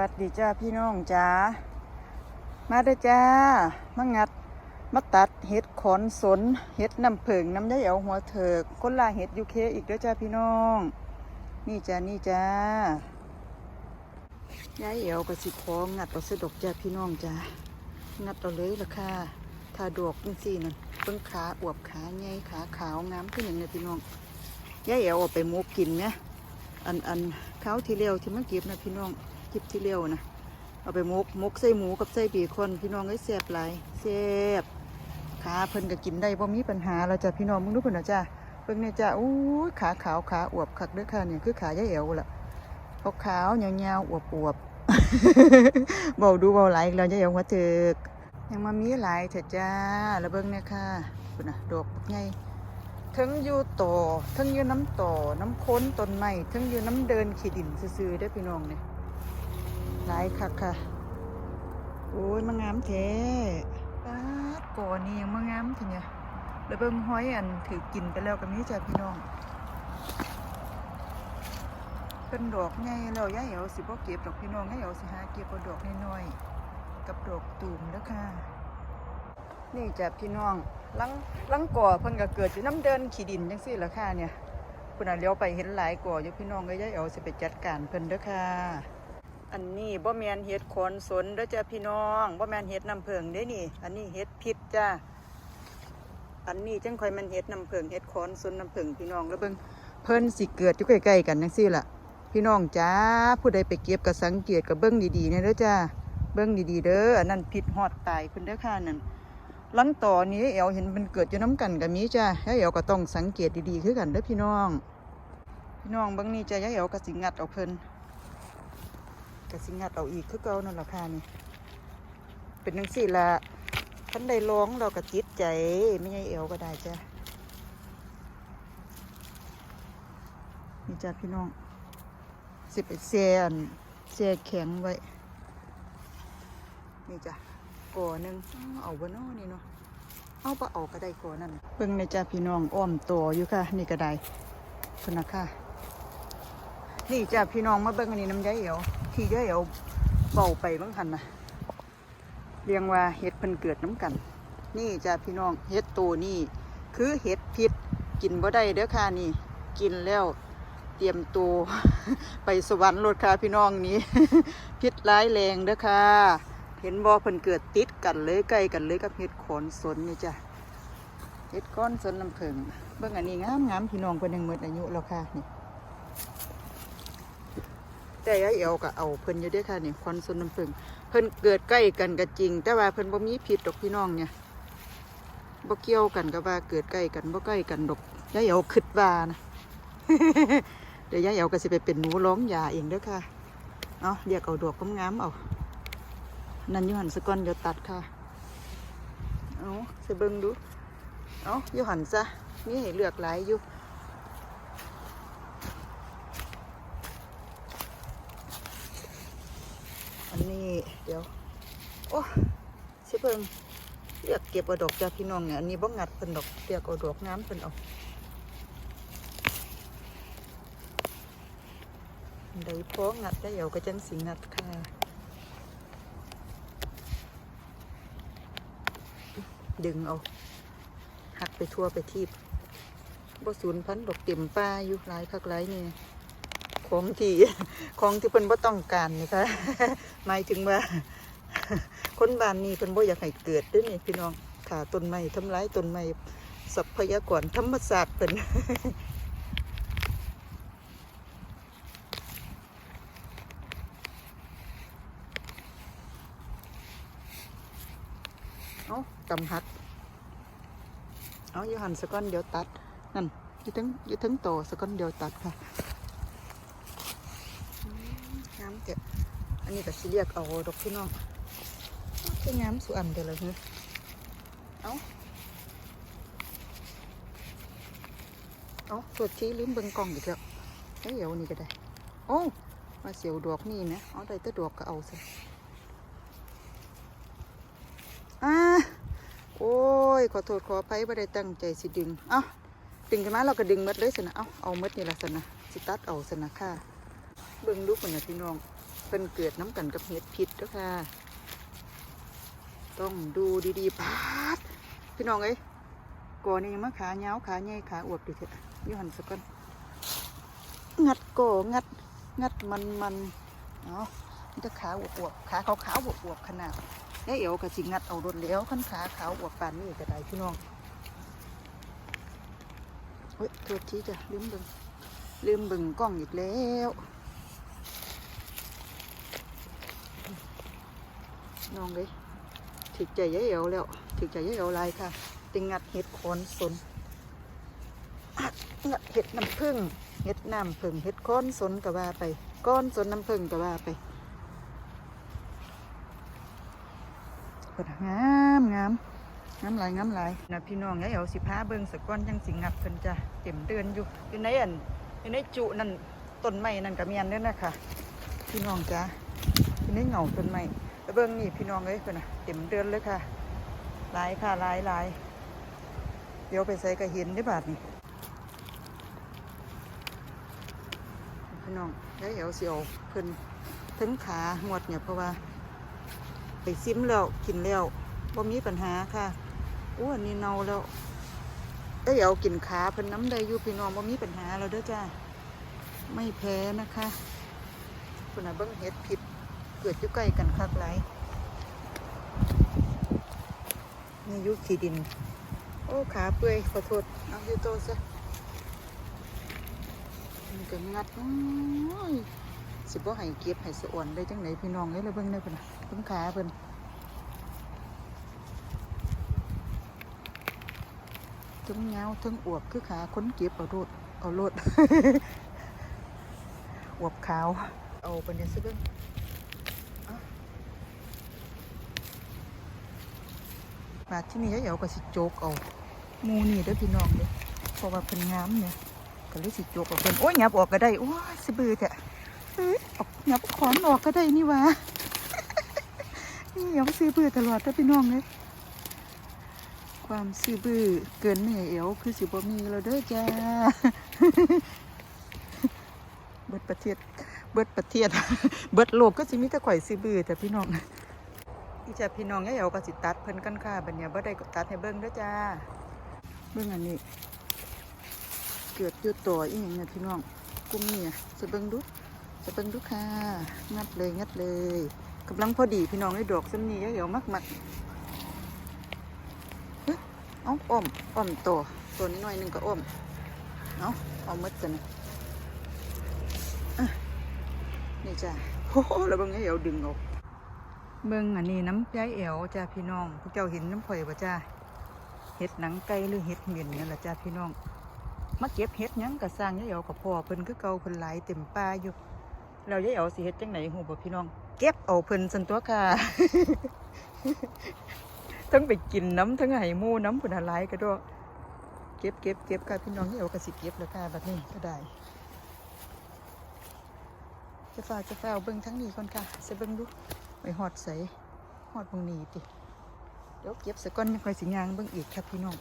สวัสดีจ้าพี่น้องจ้ามาด้อจ้ามางัดมาตัดเห็ดขอนสนเห็ดน้ำผึ่งน้ำยาเอาหัวเถิกคนลาเห็ดยูเคอีกด้อจ้าพี่น้อง นี่จ้านี่จ้ายายเอวกับสิของงัดเอาสะดกจ้าพี่น้องจ้างัดเอาเลยละค่ะถ้าดอกจังสี่นั่นเพิ่งขาอวบขาใหญ่ขาขาวงามขึ้นอย่างนี้พี่น้องยายเอวเอาไปมูกินนี่ยอันอันข้าที่เลี้ยวที่มันเก็บนะพี่น้อง เก็บที่เลี้ยวนะเอาไปมกมกใส่หมูกับใส่ปีคนพี่น้องเอ้ยแซ่บหลายแซ่บขาเพิ่นก็กินได้บ่มีปัญหาแล้วจ้ะพี่น้องมึงดูเพิ่นนะจ้ะเพิ่งเนี่ยจ้ะอู้ขาขาวขาอวบคักเด้อค่ะเนี่ยคือขายายเอวล่ะขาวขาวยาวๆอวบอวบเบาดูเบาไหลายอีกแล้วยายเอวหัวเถิกยังมามีหลายเถอะจ้าแล้วเบิ่งเนี่ยค่ะพุ่นน่ะดอกบักใหญ่ทั้งอยู่ต่อทั้งอยู่น้ำต่อน้ำค้นต้นไม้ทั้งอยู่น้ำเดินขีดินซื่อๆได้พี่น้องเนี่ย หลายคักค่ะ โอ้ยมางามแท้ป้าก่อนี่ยังมางามทีเนี่ยแล้วเบิ่งห้อยอันถือกินไปแล้วกับนี้จ้ะพี่น้องเป็นดอกใหญ่แล้วย่าเอ๋วสิบ่เก็บดอกพี่น้องย่าเอ๋วสิหาเก็บเอาดอกน้อยๆกับดอกตูมเด้อค่ะ นี่จ้ะพี่น้องลังลังก่อเพิ่นก็เกิดอยู่น้ำเดินขี้ดินจังซี่ล่ะค่ะเนี่ยคุณน่ะเลี้ยวไปเห็นหลายก่ออยู่พี่น้องก็ย้ายเอาสิไปจัดการเพิ่นเด้อค่ะ อันนี้บ่แมนเห็ดขนสนเด้อจ้ะพี่น้องบ่แมนเห็ดน้ำเพิงเด้นี่ อันนี้เห็ดพิษจ้าอันนี้จังคอยมันเห็ดน้ำเพิงเห็ดขนสนน้ำเพิงพี่น้องแล้วเบิ่งเพิ่นสิเกิดอยู่ใกล้ๆกันจังซี่ล่ะ พี่น้องจ้าผู้ใดไปเก็บก็สังเกตก็เบิ่งดีๆนะเด้อจ้าเบิ่งดีๆเด้ออันนั้นพิษฮอดตายเพิ่นเด้อค่ะนั่นลังต่อนี้เอวเห็นมันเกิดอยู่น้ำกันกับมีจ้าย่าเอวก็ต้องสังเกตดีๆคือกันเด้อพี่น้อง พี่น้องบางนี่จ้าย่าเอวก็สิงัดเอาเพิ่น ก็สิงัดเอาอีกคือเก่านั่นแหละค่ะนี่ เป็นจังสี่ละท่านได้ร้องเราก็จิตใจไม่ใช่เอวก็ได้จ้านี่จ้าพี่น้องสิไปเสียนเสียแข็งไว้ นี่จ้ะก่อหนึ่งเอาบนนอนี่เนาะเอาปะเอาก็ได้ก่อนั่นเบิ่งในจ้าพี่น้องอ้อมตัวอยู่ค่ะ นี่ก็ได้คุณนะค่ะนี่จ้าพี่น้องมาเบิ่งอันนี้น้ำยาเอว ที่ยายเอวเบาไปบ้างคันนะเรียงว่าเห็ดเพิ่นเกิดน้ำกัน นี่จ้าพี่น้องเห็ดตัวนี่คือเห็ดพิษกินบ่ได้เด้อค่ะนี่ กินแล้วเตรียมตัวไปสวรรค์รถค่ะพี่น้องนี้ พิษร้ายแรงเด้อค่ะเห็นบ่เพิ่นเกิดติดกันเลยใกล้กันเลยกับเห็ดขอนสนนี่จ้ะเห็ดก้อนสนลำเพิงเบิ่งอันนี้งามงามพี่น้องเพิ่นยังหมดอายุแล้วค่ะนี่ แต่ยายเอวก็เอาเพิ่นอยู่ด้อค่ะนี่ขอนสนลำเพิงเพิ่นเกิดใกล้กันก็จริง แต่ว่าเพิ่นบ่มีพิษดอกพี่น้องเนี่ยบ่เกี่ยวกันกับว่าเกิดใกล้กันบ่ใกล้กันดอกยายเอวคิดว่านะเดี๋ยวยายเอวก็สิไปเป็นหนูร้องยาเองเด้อค่ะเอาะเรียกเอาดอกงามๆเอานั่นยูหันสกอนเดี๋ยวตัดค่ะเอาใส่เบิ้งดูเอายูหันซะมีให้เลือกหลายอยู่ นนี้เดี๋ยว โอ้สิเบิ้งเลือกเก็บเอาดอกจากพี่น้องเนี่ยอันนี้บ่งัดเป็นดอกเลือกเอาดอกงามเป็นออันใดพองัดได้เดี๋ยวก็จังสิงัดค่ะดึงเอาหักไปทั่วไปทีบบ่สูญพันดอกเต็มป้าอยู่หลายคักหลายนี่ ของที่ของที่เพิ่นบ่ต้องการนี่ค่ะหมายถึงว่า คนบ้านนี้เพิ่นบ่อยากให้เกิดด้วยนี่พี่น้องขาต้นไม้ทำร้ายต้นไม้ทรัพยากรธรรมศาสตร์เพิ่นเอากำหัก เอาอยู่หันสก้อนเดียวตัด นั่นอยู่ทั้งอยู่ทั้งโตสก้อนเดียวตัดค่ะ มงามเก็บอันนี้ก็สิเรียกเอาดอกพี่น้องเป็นงามสุอันเดียวเลยเฮ้ยเอาเอาตัวที่ลืมเบิ่งกล่องอีกแล้วเอ้ยเดี๋ยวนี้ก็ได้โอ้มาเสียวดอกนี่นะเอาได้แต่ดอกก็เอาสิอ่าโอ้ยขอโทษขออภัยไม่ได้ตั้งใจสิดึง เอ้าดึงขึ้นมาเราก็ดึงหมดเลยสินะ เอ้าเอาหมดนี่ละสินะสิตัดเอาสินะค่ะ เบิ่งดูคนนะพี่น้องเพิ่นเกิดน้ำกันกับเห็ดพิษด้อค่ะ ต้องดูดีๆพาดพี่น้องเอ้ยก่อนี่ยังมาขาเงาวขาใหญ่ขาอวบดิเถอะอยูหันสักก่อนงัดก่องัด งัดมันมันๆเนาะมันจะขาอวบอวบๆขาขาวขาวอวบอวบๆขนาดแล้วเอวก็สิงัดเอารถแล้วขั้นขาขาวอวบปานนี้ก็ได้พี่น้องเฮ้ยโทษทีจ้ะลืมเบิ่งลืมเบิ่งกล้องอีกแล้ว น้องเลยถึกใจยายเอวแล้วถึกใจยายเอวลายค่ะติงัดเห็ดโคนสนอัดงัดเห็ดน้ำผึ้งเห็ดน้ำผึ้งเห็ดโคนสนก็ว่าไปก้อนสนน้ำผึ้งก็ว่าไปเปิดงามงามงามหลายงามหลายนะพี่น้องยายเอวสิพาเบิ่งสกก้อนจังสิงับเพิ่นจะเต็มเดือนอยู่อยู่ในอันอยู่ในจุนั่นต้นไม้นั่นก็เมียนเด้อนะคะพี่น้องจ้ะอยู่ในเหงาต้นไม้ เบิ่งนี่พี่น้องเอ้ยเพิ่นน่ะเต็มเดือนเลยค่ะหลายค่ะหลายหลายเดี๋ยวไปใส่กระเห็นได้บาทนี่พี่น้องได้เอวเสียวเพิ่นถึงขาหวดเนี่ยเพราะว่า ไปซิมแล้วกินแล้วบ่มีปัญหาค่ะอ้วนนี่เนาแล้วได้เอวกินขาเพิ่นน้ำได้อยู่พี่น้องบ่มีปัญหาแล้วเด้อจ้าไม่แพ้นะคะคุณน่ะเบิ่งเห็ดผิด เกิดอยู่ใกล้กันคักหลายนี่ยุคขีดิน โอ้ขาเปื่อยขอโทษเอาอยู่โตซะมันก็งัดสิบ่ให้เก็บให้สะอ่อนได้จังไหนพี่น้องเอ้ยแล้วเบิ่งได้เพิ่นเพิ่นขาเพิ่นทั้งเงาทั้งอวบคือขาคนเก็บเอาโลดเอาโลดอวบขาว เอาไปเนี่ยซิเบิ่ง บาที่นี่ยายเอ๋วก็สิโจกเอามูนี่เด้อพี่น้องเด้อเพราะว่าเพิ่นงามเนี่ยก็เลยสิโจกเอาเพิ่นโอ้ยหยับออกก็ได้โอ้ยสิเบือแท้เอ้ยออกหยับขอนออกก็ได้นี่วะนี่หยับซื้อเบือตลอดเด้อพี่น้องเลยความซื้อบือเกินแม่เอ๋วคือสิบ่มีแล้วเด้อจ้าเบิดประเทศเบิดประเทศเบิดโลกก็สิมีแต่ข่อยซื้อบือแต่พี่น้อง ที่จะพี่น้องยายเอาก็สิตัดเพิ่นกันค่ะบัดเนี้ยบ่ได้ก็ตัดให้เบิ่งด้อจ้าเบิ่งอันนี้ เกิดอยู่ต่ออีหยังเนี่ยพี่น้องกลุ่มเนี่ยจะเบิ่งดูจะเบิ่งดูค่ะงัดเลยงัดเลยกำลังพอดีพี่น้องได้ดอกซ้ำนี้ยายเอามักมักเฮ้ยเอาอ้อมอ้อมโตตัวนี้หน่อยหนึงก็อ้อมเอาเอาหมดจ้ะนะนี่จ้าโอ้โหแล้วเบิ่งยายเอาดึงออก เบิ่งอันนี้น้ำย้ายแอวจ้าพี่น้องพวกเจ้าเห็นน้ำข่อยบ่จ้าเห็ดหนังไก่หรือเห็ดเหม็นนี่แหละจ้าพี่น้องมาเก็บเห็ดยังกะสร้างย้ายแอวกับพ่อเพิ่นคือเก่าเพิ่นหลายเต็มป่าอยู่แล้วย้ายแอวสิเฮ็ดจังไหนฮู้บ่พี่น้อง เก็บเอาเพิ่นซั่นตัวค่ะทั้งไปกินน้ำทั้งให้หมูน้ำเพิ่นหลายก็ดอกเก็บเก็บเก็บค่ะพี่น้องย้ายแอวก็สิเก็บแล้วค่ะแบัดนี้ก็ได้จะฝากจะฝาเบิ่งทั้งนี้ก่อนค่ะสิเบิ่งดู หอดใส่หอดบางนี้ติเดี๋ยวเก็บสะก้อนยังคอยสิยางเบิ่งอีกครับพี่น้อง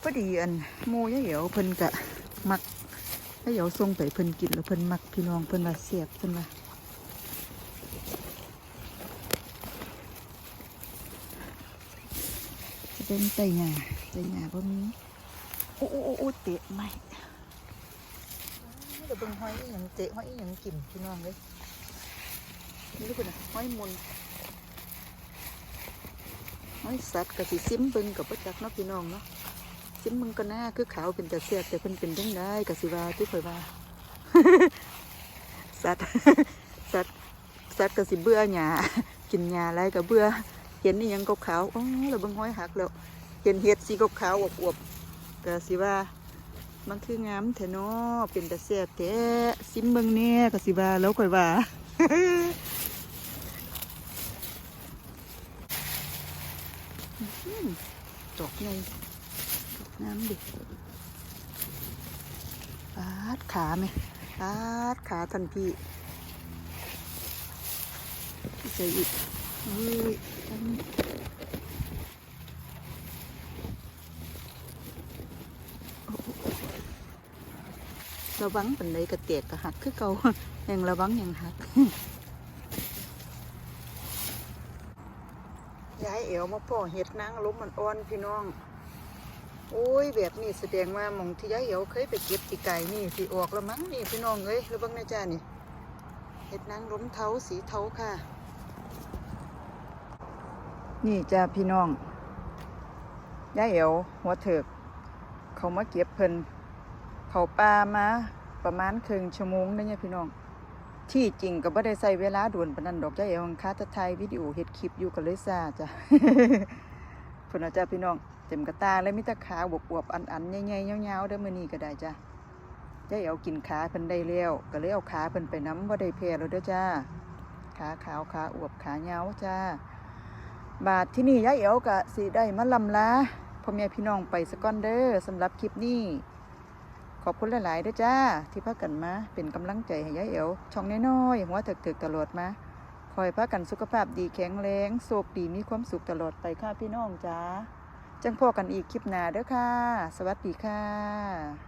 พอดีอันหมูยะเหี่ยวเพิ่นกะมักยะเหี่ยวส่งไปเพิ่นกินแล้วเพิ่นมักพี่น้องเพิ่นว่าเสียบเพิ่นว่าจะเป็นไตหยาไตหยาบ่มีโอ้โอ้โอ้โอ้เตะไม่เดี๋ยวเบิ่งหอยอีหยังเตะหอยอีหยังกินพี่น้องเลย นี่คุณห้อยมุนห้อยสัตว์กับสิซิมเบิงกับประจักเนาะพี่น้องเนาะซิมมึงก็น่าคือขาวเป็นแต่เสียบแต่เพิ่นเป็นจังได้กับสิวาที่ข่อยว่าสัตว์สัตว์สัตว์กับสิเบื่อหญ้ากินหญ้าอะไรกับเบื่อเห็นนี่ยังกบขาวอ๋อแล้วเบิ่งห้อยหักแล้วเห็นเห็ดสีกบขาวอวบๆก็สิว่ามันคืองามแท้เนาะเป็นแต่เสียบแท้ซิมเบิ่งแน่ก็สิว่าแล้วข่อยว่า อืมดอกใหญ่ดอกน้ำดิปาดขาไหมปาดขาทันพี่ใส่อีกเฮ้ยอันระวังปันใดกระเตียกกระหักคือเก่าแห่งระวังแห่งหัก ย้าย เอวมาพ่อเห็ดนางล้มมันอ่อนพี่น้องโอ้ยแบบนี้แสดงว่าหมองที่ยายเอวเคยไปเก็บปีไก่นี่สิออกแล้วมั้งนี่พี่น้องเอ้ยหรือบ้างนะจ้านี่เห็ดนางล้มเท้าสีเท้าค่ะ นี่จ้าพี่น้องยายเอวหัวเถิกเขามาเก็บเพิ่นเขาปลามาประมาณครึ่งชั่วโมงนะเนี่ยพี่น้อง ที่จริงก็บ่ได้ใส่เวลาด่วนปานนั้นดอกจ้าเอ๋ของค้าจะถ่ายวิดีโอเฮ็ดคลิปอยู่ก็เลยซ่าจ้ะพิ่นเอาจ้าพี่น้องเต็มกระตาเลยมีแต่ขาบวบๆอันๆใหญ่ๆยาวๆเด้อมื้อนี้ก็ได้จ้ะจ้าเอ๋กินขาเพิ่นได้แล้วก็เลยเอาขาเพิ่นไปน้ำบ่ได้แพ้แล้วเด้อจ้าขาขาวขาอวบขายาจ้า บาทที่นี่ยายเอ๋วกะสิได้มาลำลาพ่อแม่พี่น้องไปสก้อนเด้อสำหรับคลิปนี้ อบคุณหลายๆด้วยจ้า ที่พักกันมาเป็นกำลังใจให้ยายเอ๋วช่องน้อยๆหัวเถึกๆตลอดมาคอยพักกันสุขภาพดีแข็งแรงโศกดีมีความสุขตลอดไปค่ะพี่น้องจ้าจังพอกันอีกคลิปหน้าเด้อค่ะ สวัสดีค่ะ